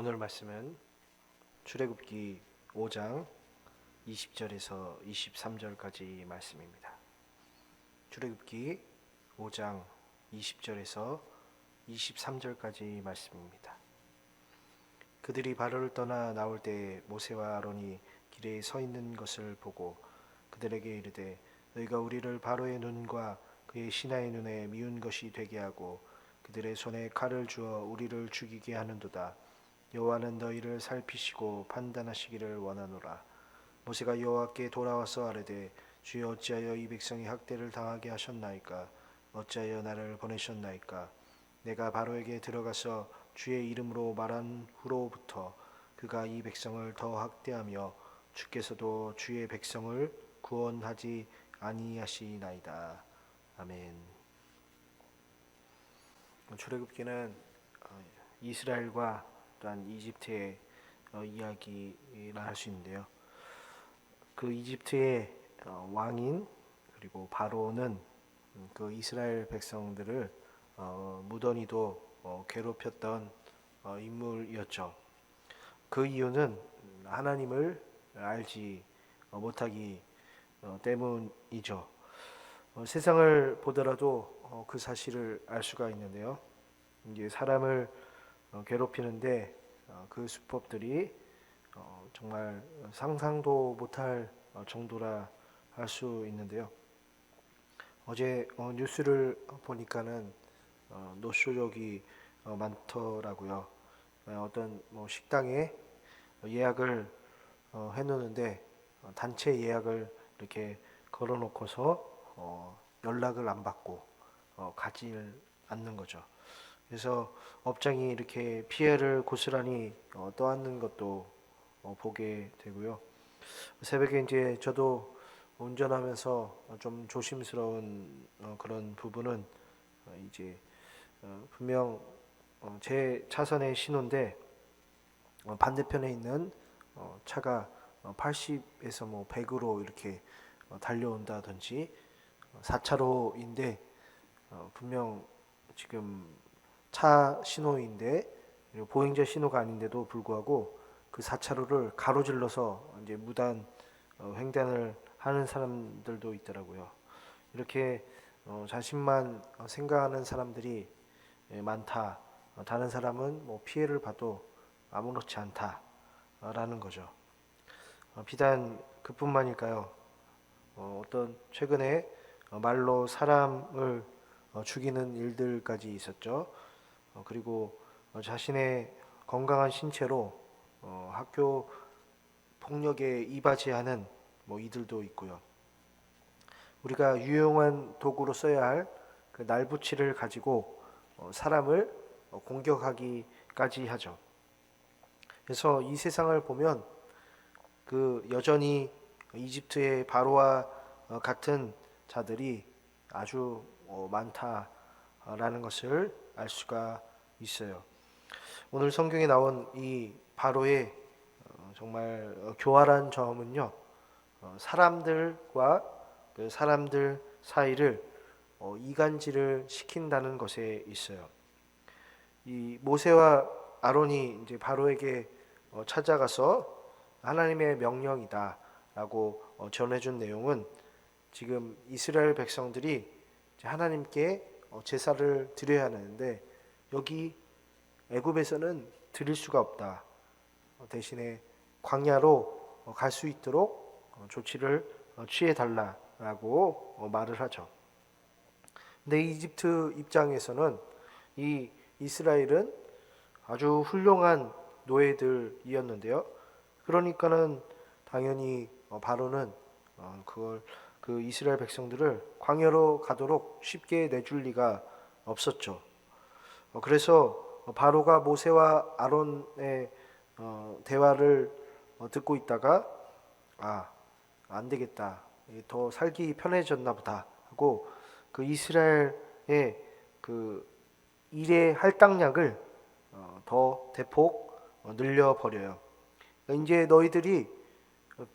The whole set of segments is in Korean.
오늘 말씀은 출애굽기 5장 20절에서 23절까지 말씀입니다. 출애굽기 5장 20절에서 23절까지 말씀입니다. 그들이 바로를 떠나 나올 때 모세와 아론이 길에 서 있는 것을 보고 그들에게 이르되 너희가 우리를 바로의 눈과 그의 신하의 눈에 미운 것이 되게 하고 그들의 손에 칼을 주어 우리를 죽이게 하는도다. 여호와는 너희를 살피시고 판단하시기를 원하노라. 모세가 여호와께 돌아와서 아뢰되 주여 어찌하여 이 백성이 학대를 당하게 하셨나이까 어찌하여 나를 보내셨나이까 내가 바로에게 들어가서 주의 이름으로 말한 후로부터 그가 이 백성을 더 학대하며 주께서도 주의 백성을 구원하지 아니하시나이다. 아멘. 출애굽기는 어, 이스라엘과 또한 이집트의 어, 이야기라 할 수 있는데요. 그 이집트의 어, 왕인 그리고 바로는 음, 그 이스라엘 백성들을 어, 무던히도 어, 괴롭혔던 어, 인물이었죠. 그 이유는 하나님을 알지 어, 못하기 어, 때문이죠. 어, 세상을 보더라도 어, 그 사실을 알 수가 있는데요. 이제 사람을 어, 괴롭히는데 어, 그 수법들이 어, 정말 상상도 못할 어, 정도라 할 수 있는데요. 어제 어, 뉴스를 보니까는 어, 노쇼족이 어, 많더라고요. 어, 어떤 뭐 식당에 예약을 어, 해놓는데 어, 단체 예약을 이렇게 걸어놓고서 어, 연락을 안 받고 어, 가지 않는 거죠. 그래서 업장이 이렇게 피해를 고스란히 어, 떠안는 것도 어, 보게 되고요. 새벽에 이제 저도 운전하면서 어, 좀 조심스러운 어, 그런 부분은 어, 이제 어, 분명 어, 제 차선의 신호인데 어, 반대편에 있는 어, 차가 어, 80에서 뭐 100으로 이렇게 어, 달려온다든지 어, 4차로인데 어, 분명 지금 차 신호인데 보행자 신호가 아닌데도 불구하고 그 4차로를 가로질러서 이제 무단 어, 횡단을 하는 사람들도 있더라고요. 이렇게 어, 자신만 어, 생각하는 사람들이 예, 많다. 어, 다른 사람은 뭐 피해를 봐도 아무렇지 않다라는 거죠. 어, 비단 그뿐만일까요? 어, 어떤 최근에 어, 말로 사람을 어, 죽이는 일들까지 있었죠. 어, 그리고 어, 자신의 건강한 신체로 어, 학교 폭력에 이바지하는 뭐 이들도 있고요. 우리가 유용한 도구로 써야 할 그 날붙이를 가지고 어, 사람을 어, 공격하기까지 하죠. 그래서 이 세상을 보면 그 여전히 이집트의 바로와 어, 같은 자들이 아주 어, 많다라는 것을 알 수가 있어요. 오늘 성경에 나온 이 바로의 어, 정말 어, 교활한 점은요, 어, 사람들과 그 사람들 사이를 어, 이간질을 시킨다는 것에 있어요. 이 모세와 아론이 이제 바로에게 어, 찾아가서 하나님의 명령이다라고 어, 전해준 내용은 지금 이스라엘 백성들이 하나님께 어, 제사를 드려야 하는데 여기 애굽에서는 드릴 수가 없다. 어, 대신에 광야로 갈 수 있도록 어, 조치를 어, 취해 달라라고 어, 말을 하죠. 근데 이집트 입장에서는 이 이스라엘은 아주 훌륭한 노예들이었는데요. 그러니까는 당연히 어, 바로는 어, 그걸 그 이스라엘 백성들을 광야로 가도록 쉽게 내줄 리가 없었죠. 어, 그래서 어, 바로가 모세와 아론의 어, 대화를 어, 듣고 있다가 아, 안 되겠다. 더 살기 편해졌나 보다 하고 그 이스라엘의 그 일의 할당량을 어, 더 대폭 어, 늘려 버려요. 이제 너희들이 어,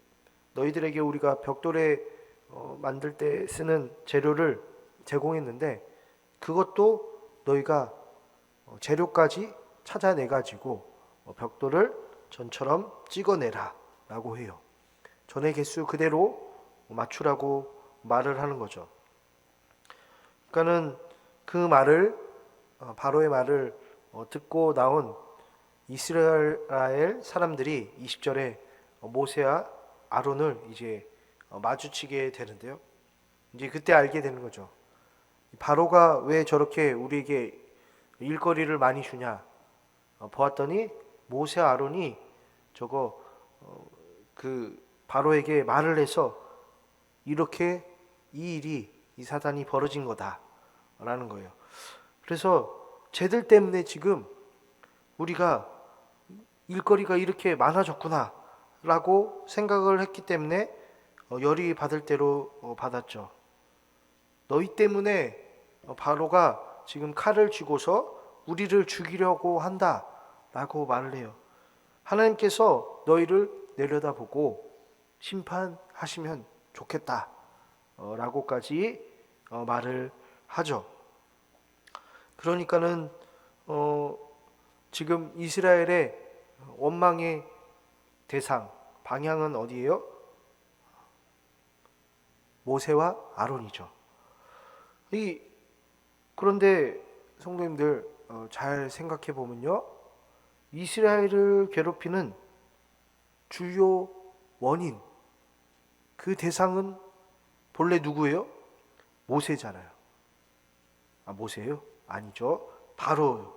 너희들에게 우리가 벽돌에 어, 만들 때 쓰는 재료를 제공했는데 그것도 너희가 어, 재료까지 찾아내 가지고 어, 벽돌을 전처럼 찍어내라 라고 해요. 전의 개수 그대로 맞추라고 말을 하는 거죠. 그러니까는 그 말을 어, 바로의 말을 어, 듣고 나온 이스라엘 사람들이 20절에 모세와 아론을 이제 어, 마주치게 되는데요. 이제 그때 알게 되는 거죠. 바로가 왜 저렇게 우리에게 일거리를 많이 주냐? 어, 보았더니 모세와 아론이 저거 어, 그 바로에게 말을 해서 이렇게 이 일이 이 사단이 벌어진 거다라는 거예요. 그래서 쟤들 때문에 지금 우리가 일거리가 이렇게 많아졌구나라고 생각을 했기 때문에 어, 열이 받을 대로 어, 받았죠. 너희 때문에 어, 바로가 지금 칼을 쥐고서 우리를 죽이려고 한다 라고 말을 해요. 하나님께서 너희를 내려다보고 심판하시면 좋겠다 라고까지 어, 말을 하죠. 그러니까는 어, 지금 이스라엘의 원망의 대상 방향은 어디예요? 모세와 아론이죠. 이 그런데 성도님들 어, 잘 생각해 보면요, 이스라엘을 괴롭히는 주요 원인 그 대상은 본래 누구예요? 모세잖아요. 아 모세요? 아니죠. 바로요.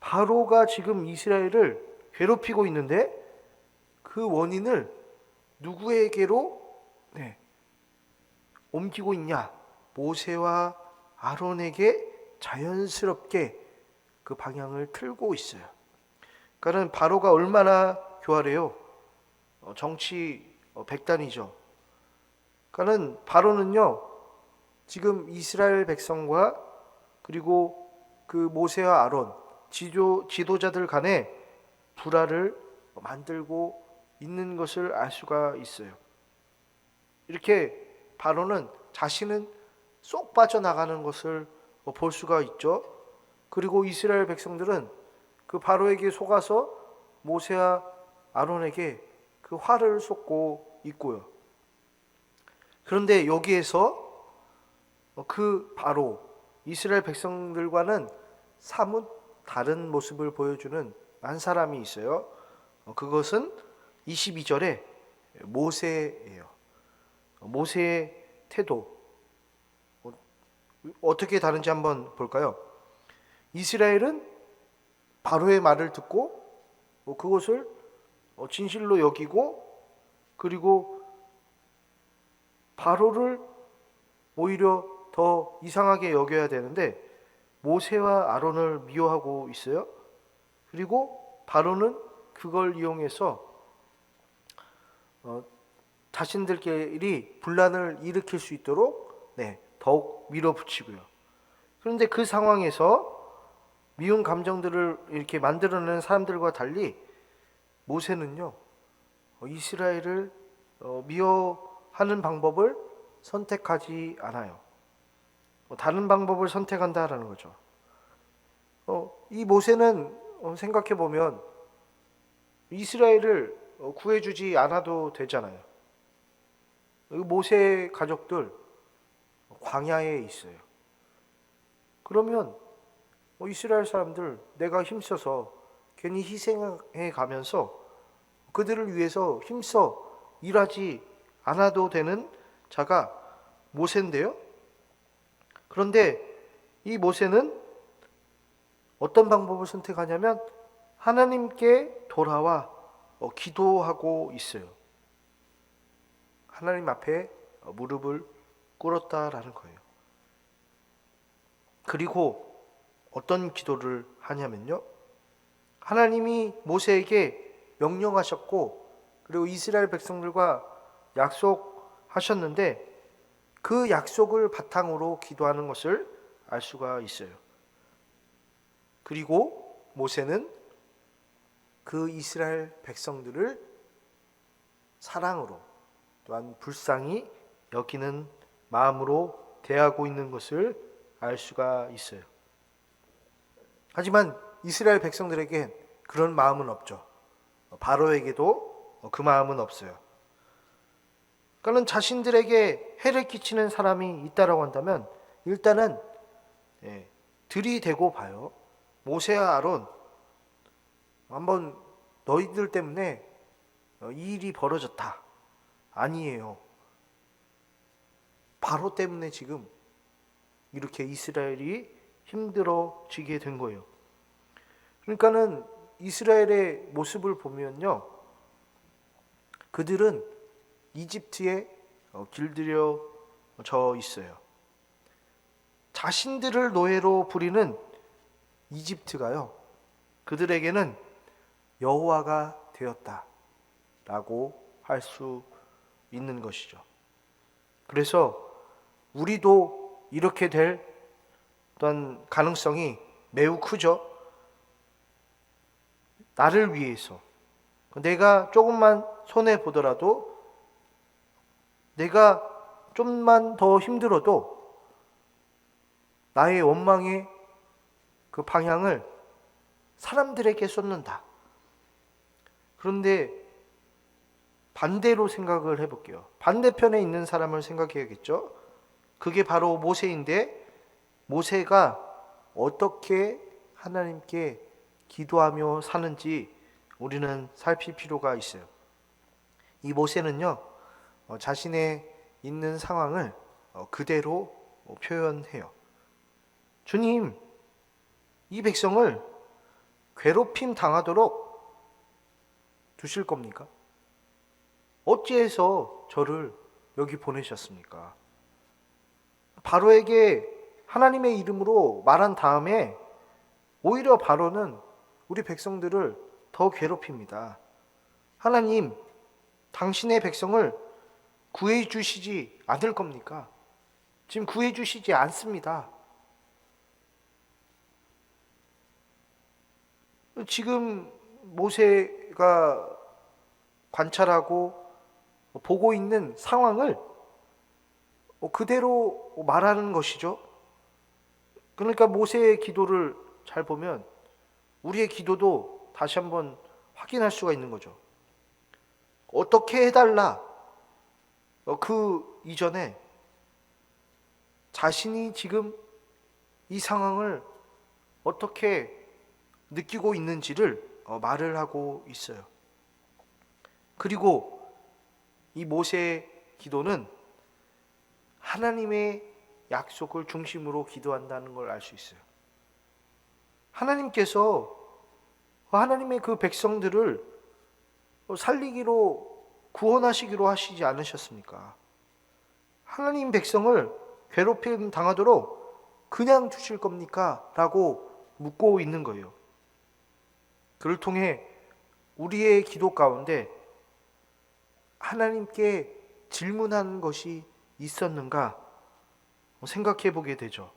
바로가 지금 이스라엘을 괴롭히고 있는데 그 원인을 누구에게로 네, 옮기고 있냐? 모세와 아론에게 자연스럽게 그 방향을 틀고 있어요. 그러니까는 바로가 얼마나 교활해요. 어, 정치 어, 백단이죠. 그러니까는 바로는요. 지금 이스라엘 백성과 그리고 그 모세와 아론 지도 지도자들 간에 불화를 만들고 있는 것을 알 수가 있어요. 이렇게 바로는 자신은 쏙 빠져나가는 것을 볼 수가 있죠. 그리고 이스라엘 백성들은 그 바로에게 속아서 모세와 아론에게 그 화를 쏟고 있고요. 그런데 여기에서 그 바로 이스라엘 백성들과는 사뭇 다른 모습을 보여주는 한 사람이 있어요. 그것은 22절에 모세예요. 모세의 태도 어떻게 다른지 한번 볼까요? 이스라엘은 바로의 말을 듣고 그것을 진실로 여기고 그리고 바로를 오히려 더 이상하게 여겨야 되는데 모세와 아론을 미워하고 있어요. 그리고 바로는 그걸 이용해서 어, 자신들끼리 분란을 일으킬 수 있도록 네, 더욱 밀어붙이고요. 그런데 그 상황에서 미운 감정들을 이렇게 만들어내는 사람들과 달리 모세는요 어, 이스라엘을 어, 미워하는 방법을 선택하지 않아요. 뭐 다른 방법을 선택한다라는 거죠. 어, 이 모세는 어, 생각해 보면 이스라엘을 어, 구해주지 않아도 되잖아요. 모세 가족들 광야에 있어요. 그러면 뭐 이스라엘 사람들 내가 힘써서 괜히 희생해 가면서 그들을 위해서 힘써 일하지 않아도 되는 자가 모세인데요. 그런데 이 모세는 어떤 방법을 선택하냐면 하나님께 돌아와 어, 기도하고 있어요. 하나님 앞에 어, 무릎을 꿇었다라는 거예요. 그리고 어떤 기도를 하냐면요. 하나님이 모세에게 명령하셨고 그리고 이스라엘 백성들과 약속하셨는데 그 약속을 바탕으로 기도하는 것을 알 수가 있어요. 그리고 모세는 그 이스라엘 백성들을 사랑으로 또한 불쌍히 여기는 마음으로 대하고 있는 것을 알 수가 있어요. 하지만 이스라엘 백성들에게 그런 마음은 없죠. 바로에게도 그 마음은 없어요. 그러니까는 자신들에게 해를 끼치는 사람이 있다라고 한다면 일단은 예, 들이대고 봐요. 모세와 아론 한번 너희들 때문에 어, 이 일이 벌어졌다. 아니에요. 바로 때문에 지금 이렇게 이스라엘이 힘들어지게 된 거예요. 그러니까는 이스라엘의 모습을 보면요. 그들은 이집트에 어, 길들여져 있어요. 자신들을 노예로 부리는 이집트가요. 그들에게는 여호와가 되었다라고 할 수 있는 것이죠. 그래서 우리도 이렇게 될 어떤 가능성이 매우 크죠. 나를 위해서 내가 조금만 손해 보더라도 내가 좀만 더 힘들어도 나의 원망의 그 방향을 사람들에게 쏟는다. 그런데 반대로 생각을 해볼게요. 반대편에 있는 사람을 생각해야겠죠. 그게 바로 모세인데 모세가 어떻게 하나님께 기도하며 사는지 우리는 살필 필요가 있어요. 이 모세는요, 어, 자신의 있는 상황을 어, 그대로 어, 표현해요. 주님, 이 백성을 괴롭힘 당하도록 두실 겁니까? 어찌해서 저를 여기 보내셨습니까? 바로에게 하나님의 이름으로 말한 다음에 오히려 바로는 우리 백성들을 더 괴롭힙니다. 하나님, 당신의 백성을 구해 주시지 않을 겁니까? 지금 구해 주시지 않습니다. 지금 모세가 관찰하고 보고 있는 상황을 그대로 말하는 것이죠. 그러니까 모세의 기도를 잘 보면 우리의 기도도 다시 한번 확인할 수가 있는 거죠. 어떻게 해달라. 어, 그 이전에 자신이 지금 이 상황을 어떻게 느끼고 있는지를 어, 말을 하고 있어요. 그리고 이 모세의 기도는 하나님의 약속을 중심으로 기도한다는 걸 알 수 있어요. 하나님께서 하나님의 그 백성들을 살리기로 구원하시기로 하시지 않으셨습니까? 하나님 백성을 괴롭힘 당하도록 그냥 주실 겁니까? 라고 묻고 있는 거예요. 그를 통해 우리의 기도 가운데 하나님께 질문하는 것이 있었는가 생각해 보게 되죠.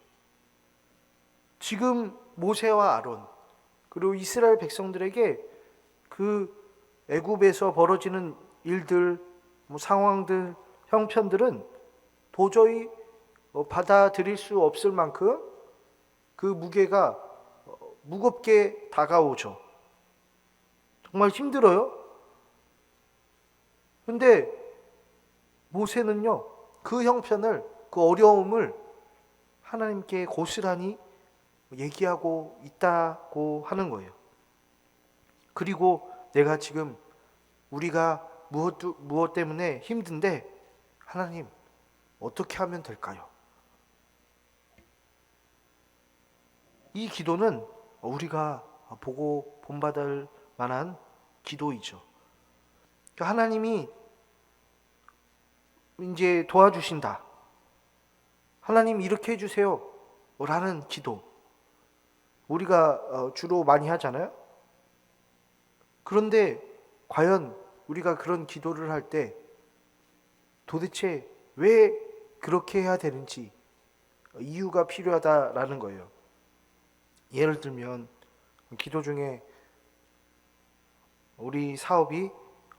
지금 모세와 아론 그리고 이스라엘 백성들에게 그 애굽에서 벌어지는 일들, 뭐 상황들, 형편들은 도저히 어, 받아들일 수 없을 만큼 그 무게가 어, 무겁게 다가오죠. 정말 힘들어요. 근데 모세는요, 그 형편을, 그 어려움을 하나님께 고스란히 얘기하고 있다고 하는 거예요. 그리고 내가 지금 우리가 무엇, 무엇 때문에 힘든데 하나님 어떻게 하면 될까요? 이 기도는 우리가 보고 본받을 만한 기도이죠. 그러니까 하나님이 이제 도와주신다. 하나님 이렇게 해주세요. 라는 기도. 우리가 어, 주로 많이 하잖아요. 그런데 과연 우리가 그런 기도를 할 때 도대체 왜 그렇게 해야 되는지 이유가 필요하다라는 거예요. 예를 들면 기도 중에 우리 사업이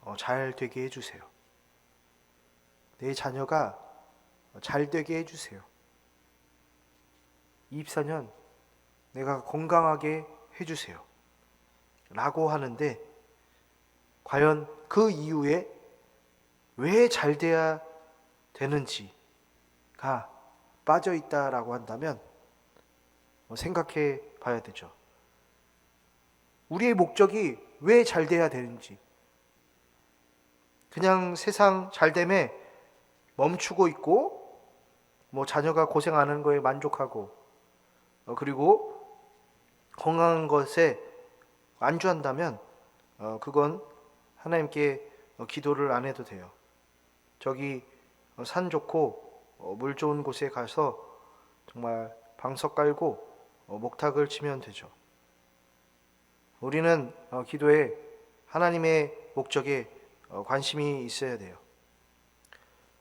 어, 잘 되게 해주세요. 내 자녀가 잘 되게 해주세요. 24년 내가 건강하게 해주세요. 라고 하는데 과연 그 이후에 왜 잘 돼야 되는지가 빠져 있다라고 한다면 뭐 생각해 봐야 되죠. 우리의 목적이 왜 잘 돼야 되는지. 그냥 세상 잘됨에 멈추고 있고, 뭐 자녀가 고생 안 하는 거에 만족하고, 어, 그리고 건강한 것에 안주한다면, 어, 그건 하나님께 어, 기도를 안 해도 돼요. 저기 어, 산 좋고 어, 물 좋은 곳에 가서 정말 방석 깔고 어, 목탁을 치면 되죠. 우리는 어, 기도에 하나님의 목적에 어, 관심이 있어야 돼요.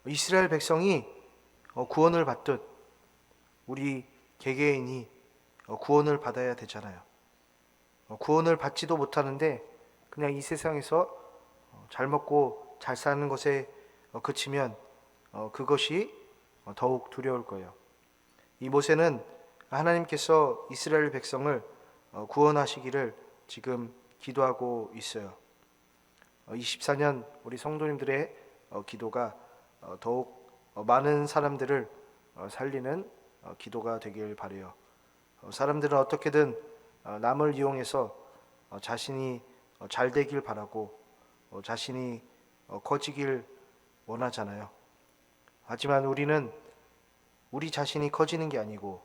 이스라엘 백성이 어, 구원을 받듯 우리 개개인이 어, 구원을 받아야 되잖아요. 어, 구원을 받지도 못하는데 그냥 이 세상에서 어, 잘 먹고 잘 사는 것에 어, 그치면 어, 그것이 어, 더욱 두려울 거예요. 이 모세는 하나님께서 이스라엘 백성을 어, 구원하시기를 지금 기도하고 있어요. 어, 24년 우리 성도님들의 어, 기도가 어, 더욱 어, 많은 사람들을 어, 살리는 어, 기도가 되길 바래요. 어, 사람들은 어떻게든 어, 남을 이용해서 어, 자신이 어, 잘 되길 바라고 어, 자신이 어, 커지길 원하잖아요. 하지만 우리는 우리 자신이 커지는 게 아니고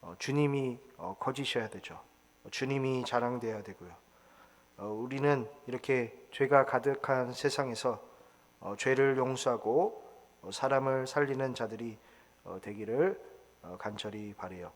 어, 주님이 어, 커지셔야 되죠. 어, 주님이 자랑돼야 되고요. 어, 우리는 이렇게 죄가 가득한 세상에서 어, 죄를 용서하고 어, 사람을 살리는 자들이 어, 되기를 어, 간절히 바래요.